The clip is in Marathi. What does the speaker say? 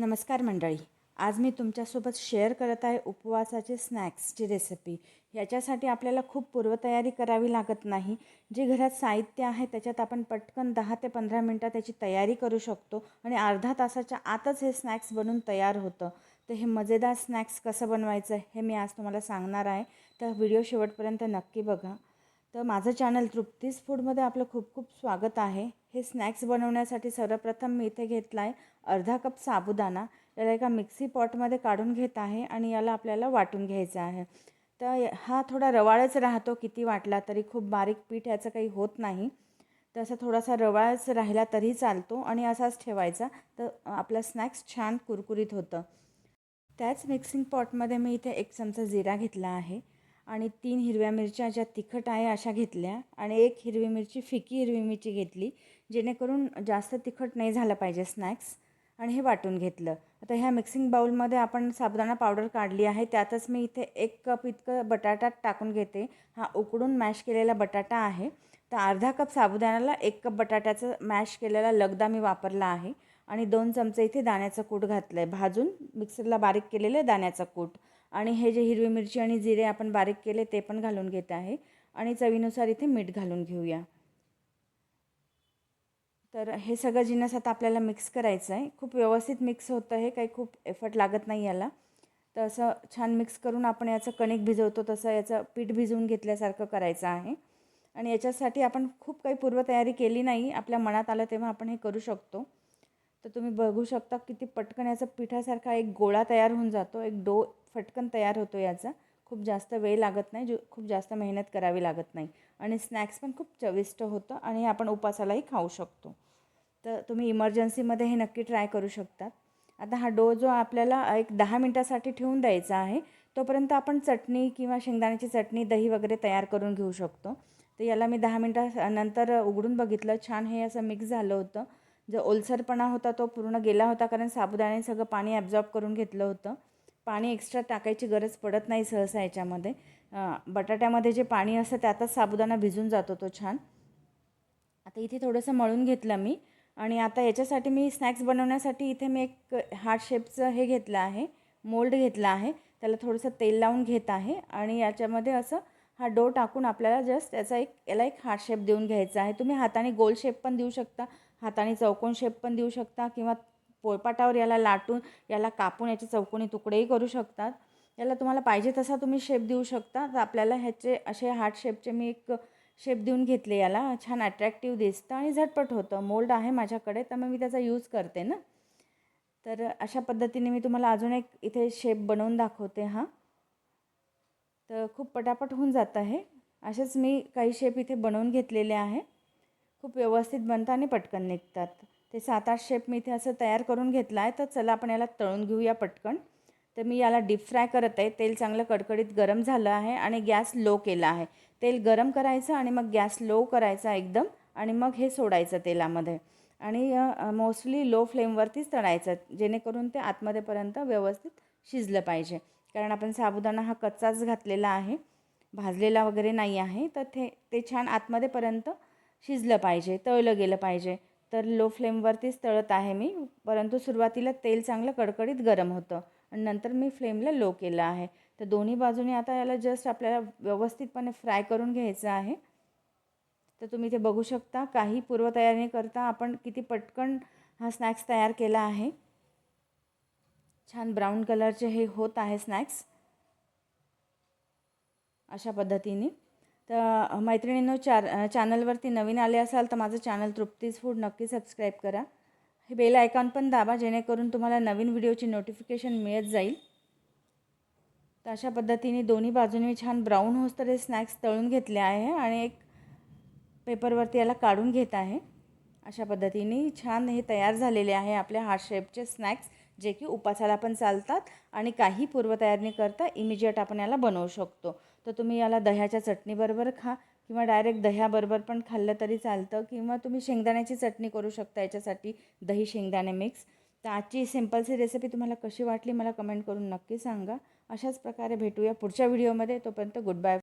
नमस्कार मंडळी. आज मी तुमच्यासोबत शेअर करत आहे उपवासाचे स्नॅक्सची रेसिपी याच्यासाठी आपल्याला खूप पूर्वतयारी करावी लागत नाही. जे घरात साहित्य आहे त्याच्यात आपण पटकन दहा ते पंधरा मिनटात त्याची तयारी करू शकतो आणि अर्धा तासाच्या आतच हे स्नॅक्स बनून तयार होतं. तर हे मजेदार स्नॅक्स कसं बनवायचं हे मी आज तुम्हाला सांगणार आहे. तर व्हिडिओ शेवटपर्यंत नक्की बघा. तर माझं चॅनल तृप्तीस फूडमध्ये आपलं खूप खूप स्वागत आहे. हे स्नॅक्स बनवण्यासाठी सर्वप्रथम मी इथे घेतला आहे अर्धा कप साबुदाणा. याला एका मिक्सी पॉटमध्ये काढून घेत आहे आणि याला आपल्याला वाटून घ्यायचं आहे. तर हा थोडा रवाळच राहतो किती वाटला तरी खूप बारीक पीठ याचं काही होत नाही. तर असा थोडासा रवाळच राहिला तरी चालतो आणि असाच ठेवायचा. तर आपला स्नॅक्स छान कुरकुरीत होतं. त्याच मिक्सिंग पॉटमध्ये मी इथे एक चमचा जिरा घेतला आहे. आणि तीन हिरव्या मिरच्या ज्या तिखट आहे अशा घेतल्या आणि एक हिरवी मिरची फिकी हिरवी मिरची घेतली जेणेकरून जास्त तिखट नाही झालं पाहिजे स्नॅक्स आणि हे वाटून घेतलं. आता ह्या मिक्सिंग बाऊलमध्ये आपण साबुदाणा पावडर काढली आहे त्यातच मी इथे एक कप इतकं बटाटा टाकून घेते. हा उकडून मॅश केलेला बटाटा आहे. तर अर्धा कप साबुदाण्याला एक कप बटाट्याचं मॅश केलेला लगदा मी वापरला आहे. आणि दोन चमचे इथे दाण्याचं कूट घातलं आहे भाजून मिक्सरला बारीक केलेलं दाण्याचं कूट. आणि हे जे हिरवी मिरची आणि जिरे आपण बारीक केले ते पण घालून घेत आहे. आणि चवीनुसार इथे मीठ घालून घेऊया. तर हे सगळं जिन्नस आता आपल्याला मिक्स करायचं आहे. खूप व्यवस्थित मिक्स होतं हे काही खूप एफर्ट लागत नाही याला. तर असं छान मिक्स करून आपण याचं कणिक भिजवतो तसं याचं पीठ भिजवून घेतल्यासारखं करायचं आहे. आणि याच्यासाठी आपण खूप काही पूर्वतयारी केली नाही. आपल्या मनात आलं तेव्हा आपण हे करू शकतो. तर तुम्ही बघू शकता किती पटकन याचा पिठासारखा एक गोळा तयार होऊन जातो. एक डो फटकन तयार होतो याचा. खूप जास्त वेळ लागत नाही जो खूप जास्त मेहनत करावी लागत नाही. आणि स्नॅक्स पण खूप चविष्ट होतं आणि आपण उपासालाही खाऊ शकतो. तर तुम्ही इमर्जन्सीमध्ये हे नक्की ट्राय करू शकतात. आता हा डो जो आपल्याला एक दहा मिनटासाठी ठेवून द्यायचा आहे तोपर्यंत आपण चटणी किंवा शेंगदाण्याची चटणी दही वगैरे तयार करून घेऊ शकतो. तर याला मी दहा मिनटानंतर उघडून बघितलं छान हे असं मिक्स झालं होतं. जो ओलसरपणा होता तो पूर्ण गेला होता कारण साबुदाणे सगळं पाणी ॲब्झॉर्ब करून घेतलं होतं. पाणी एक्स्ट्रा टाकायची गरज पडत नाही सहसा याच्यामध्ये. बटाट्यामध्ये जे पाणी असतं त्यातच साबुदाणा भिजून जातो तो छान. आता इथे थोडंसं मळून घेतलं मी. आणि आता याच्यासाठी मी स्नॅक्स बनवण्यासाठी इथे मी एक हार्ट शेपचं हे घेतलं आहे मोल्ड घेतला आहे. त्याला थोडंसं तेल लावून घेत आहे. आणि याच्यामध्ये असं हा डो टाकून आपल्याला जस्ट त्याचा एक याला एक हार्ट शेप देऊन घ्यायचा आहे. तुम्ही हाताने गोल शेप पण देऊ शकता हाताने चौकोन शेप पण देऊ शकता किंवा पोळपाटावर याला लाटून याला कापून याचे चौकोनी तुकडेही करू शकतात. याला तुम्हाला पाहिजे तसा तुम्ही शेप देऊ शकता. तर आपल्याला ह्याचे असे हार्ट शेपचे मी एक शेप देऊन घेतले याला. छान अट्रॅक्टिव्ह दिसतं आणि झटपट होतं. मोल्ड आहे माझ्याकडे तर मग मी त्याचा यूज करते ना. तर अशा पद्धतीने मी तुम्हाला अजून एक इथे शेप बनवून दाखवते हां. तर खूप पटापट होऊन जात आहे. असेच मी काही शेप इथे बनवून घेतलेले आहे. खूप व्यवस्थित बनतात आणि पटकन निघतात. ते सात आठ शेप मी इथे असं तयार करून घेतलं आहे. तर चला आपण याला तळून घेऊया पटकन. तर मी याला डीप फ्राय करत आहे. तेल चांगलं कडकडीत गरम झालं आहे आणि गॅस लो केला आहे. तेल गरम करायचं आणि मग गॅस लो करायचा एकदम आणि मग हे सोडायचं तेलामध्ये. आणि मोस्टली लो फ्लेमवरतीच तळायचं जेणेकरून ते आतमध्येपर्यंत व्यवस्थित शिजलं पाहिजे. कारण आपण साबुदाणा हा कच्चाच घातलेला आहे. भाजलेला वगैरे नाही आहे. तर ते ते छान आतमध्येपर्यंत शिजलं पाहिजे तळलं गेलं पाहिजे. तर लो फ्लेमवरतीच तळत आहे मी. परंतु सुरुवातीला तेल चांगलं कडकडीत गरम होतं आणि नंतर मी फ्लेमला लो केलं आहे. तर दोन्ही बाजूने आता याला जस्ट आपल्याला व्यवस्थितपणे फ्राय करून घ्यायचं आहे. तर तुम्ही ते बघू शकता काही पूर्वतयारी करता आपण किती पटकन हा स्नॅक्स तयार केला आहे. छान ब्राऊन कलरचे हे होत आहे स्नॅक्स अशा पद्धतीने. तर मैत्रिणींनो चार चॅनलवरती नवीन आले असाल तर माझं चॅनल तृप्तीज फूड नक्की सबस्क्राईब करा. हे बेल आयकॉन पण दाबा जेणेकरून तुम्हाला नवीन व्हिडिओची नोटिफिकेशन मिळत जाईल. तर अशा पद्धतीने दोन्ही बाजूने छान ब्राऊन होस तर हे स्नॅक्स तळून घेतले आहे आणि एक पेपरवरती याला काढून घेत आहे. अशा पद्धतीने छान हे तयार झालेले आहे आपल्या हार्ट शेपचे स्नॅक्स. जे की उपासाला पण चालतात आणि काही पूर्वतयारी करता इमिजिएट आपण याला बनवू शकतो. तर तुम्ही याला दह्याच्या चटणीबरोबर खा किंवा डायरेक्ट दह्याबरोबर पण खाल्लं तरी चालतं किंवा तुम्ही शेंगदाण्याची चटणी करू शकता याच्यासाठी दही शेंगदाणे मिक्स तर आजची सिम्पलची रेसिपी तुम्हाला कशी वाटली मला कमेंट करून नक्की सांगा. अशाच प्रकारे भेटूया पुढच्या व्हिडिओमध्ये तोपर्यंत गुड बाय